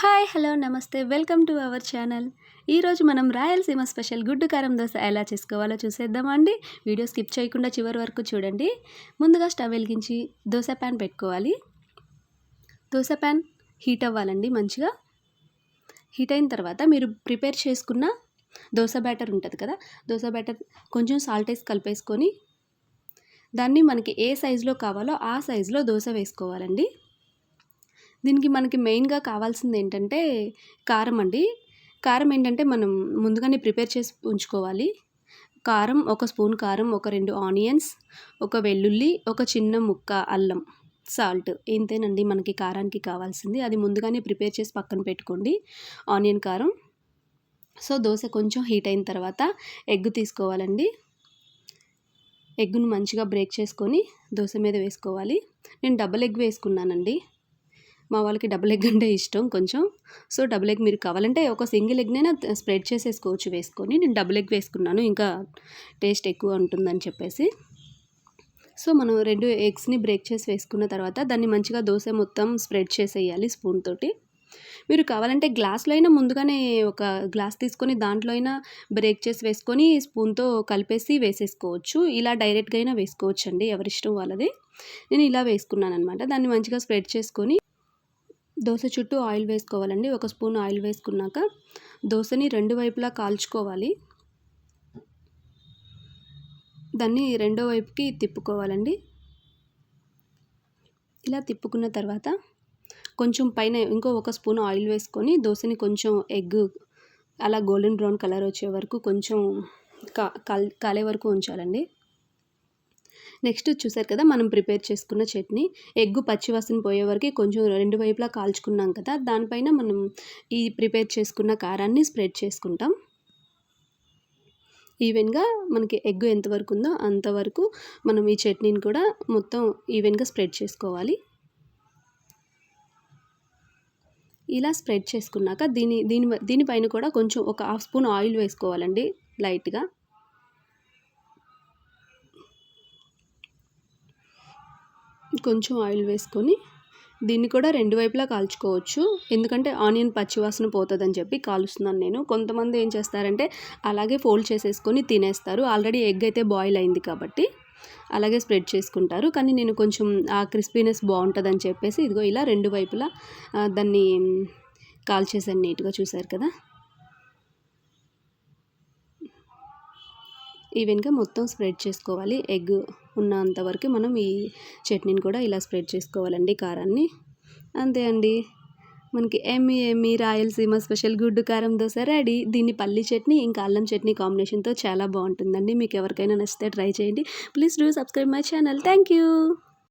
Hi hello నమస్తే. Welcome to our channel. ఈరోజు మనం రాయలసీమ స్పెషల్ గుడ్డు కారం దోశ ఎలా చేసుకోవాలో చూసేద్దామండి. వీడియో స్కిప్ చేయకుండా చివరి వరకు చూడండి. ముందుగా స్టవ్ వెలిగించి దోశ ప్యాన్ పెట్టుకోవాలి. దోశ ప్యాన్ హీట్ అవ్వాలండి మంచిగా. హీట్ అయిన తర్వాత మీరు ప్రిపేర్ చేసుకున్న దోశ బ్యాటర్ ఉంటుంది కదా దోశ బ్యాటర్ కొంచెం సాల్ట్ వేసి కలిపేసుకొని దాన్ని మనకి ఏ సైజులో కావాలో ఆ సైజులో దోశ వేసుకోవాలండి. దీనికి మనకి మెయిన్గా కావాల్సింది ఏంటంటే కారం అండి. కారం ఏంటంటే మనం ముందుగానే ప్రిపేర్ చేసి ఉంచుకోవాలి. కారం ఒక స్పూన్ కారం ఒక రెండు ఆనియన్స్ ఒక వెల్లుల్లి ఒక చిన్న ముక్క అల్లం సాల్ట్ ఇంతేనండి మనకి కారానికి కావాల్సింది. అది ముందుగానే ప్రిపేర్ చేసి పక్కన పెట్టుకోండి. ఆనియన్ కారం. సో దోశ కొంచెం హీట్ అయిన తర్వాత ఎగ్ తీసుకోవాలండి. ఎగ్ను మంచిగా బ్రేక్ చేసుకొని దోశ మీద వేసుకోవాలి. నేను డబల్ ఎగ్ వేసుకున్నానండి. మా వాళ్ళకి డబుల్ ఎగ్ అంటే ఇష్టం కొంచెం. సో డబుల్ ఎగ్ మీరు కావాలంటే ఒక సింగిల్ ఎగ్నైనా స్ప్రెడ్ చేసేసుకోవచ్చు వేసుకొని. నేను డబుల్ ఎగ్ వేసుకున్నాను ఇంకా టేస్ట్ ఎక్కువ ఉంటుందని చెప్పేసి. సో మనం రెండు ఎగ్స్ని బ్రేక్ చేసి వేసుకున్న తర్వాత దాన్ని మంచిగా దోశ మొత్తం స్ప్రెడ్ చేసేయాలి స్పూన్ తోటి. మీరు కావాలంటే గ్లాస్లో అయినా ముందుగానే ఒక గ్లాస్ తీసుకొని దాంట్లో అయినా బ్రేక్ చేసి వేసుకొని స్పూన్తో కలిపేసి వేసేసుకోవచ్చు. ఇలా డైరెక్ట్గా అయినా వేసుకోవచ్చు అండి ఎవరిష్టం వాళ్ళది. నేను ఇలా వేసుకున్నాను అనమాట దాన్ని మంచిగా స్ప్రెడ్ చేసుకొని దోశ చుట్టూ ఆయిల్ వేసుకోవాలండి. ఒక స్పూన్ ఆయిల్ వేసుకున్నాక దోశని రెండు వైపులా కాల్చుకోవాలి. దాన్ని రెండో వైపుకి తిప్పుకోవాలండి. ఇలా తిప్పుకున్న తర్వాత కొంచెం పైన ఇంకో ఒక స్పూన్ ఆయిల్ వేసుకొని దోశని కొంచెం ఎగ్ అలా గోల్డెన్ బ్రౌన్ కలర్ వచ్చే వరకు కొంచెం కా కాలే వరకు ఉంచాలండి. నెక్స్ట్ చూసారు కదా మనం ప్రిపేర్ చేసుకున్న చట్నీ. ఎగ్గు పచ్చివాసన పోయే వరకు కొంచెం రెండు వైపులా కాల్చుకున్నాం కదా దానిపైన మనం ఈ ప్రిపేర్ చేసుకున్న కారాన్ని స్ప్రెడ్ చేసుకుంటాం. ఈవెన్గా మనకి ఎగ్ ఎంతవరకు ఉందో అంతవరకు మనం ఈ చట్నీని కూడా మొత్తం ఈవెన్గా స్ప్రెడ్ చేసుకోవాలి. ఇలా స్ప్రెడ్ చేసుకున్నాక దీని దీని దీనిపైన కూడా కొంచెం ఒక హాఫ్ స్పూన్ ఆయిల్ వేసుకోవాలండి లైట్గా. కొంచెం ఆయిల్ వేసుకొని దీన్ని కూడా రెండు వైపులా కాల్చుకోవచ్చు. ఎందుకంటే ఆనియన్ పచ్చివాసన పోతుందని చెప్పి కాలుస్తున్నాను నేను. కొంతమంది ఏం చేస్తారంటే అలాగే ఫోల్డ్ చేసేసుకొని తినేస్తారు. ఆల్రెడీ ఎగ్ అయితే బాయిల్ అయింది కాబట్టి అలాగే స్ప్రెడ్ చేసుకుంటారు. కానీ నేను కొంచెం ఆ క్రిస్పీనెస్ బాగుంటుందని చెప్పేసి ఇదిగో ఇలా రెండు వైపులా దాన్ని కాల్చేసాను నీట్గా చూసారు కదా? ఈవెన్గా మొత్తం స్ప్రెడ్ చేసుకోవాలి. ఎగ్ ఉన్నంత వరకు మనం ఈ చట్నీని కూడా ఇలా స్ప్రెడ్ చేసుకోవాలండి కారాన్ని. అంతే అండి. మనకి ఎమ్మి ఎమ్మి రాయలసీమ స్పెషల్ గుడ్డు కారం దోశ రెడీ. దీన్ని పల్లి చట్నీ ఇంకా అల్లం చట్నీ కాంబినేషన్తో చాలా బాగుంటుందండి. మీకు ఎవరికైనా నచ్చితే ట్రై చేయండి. Please do subscribe my channel. Thank you.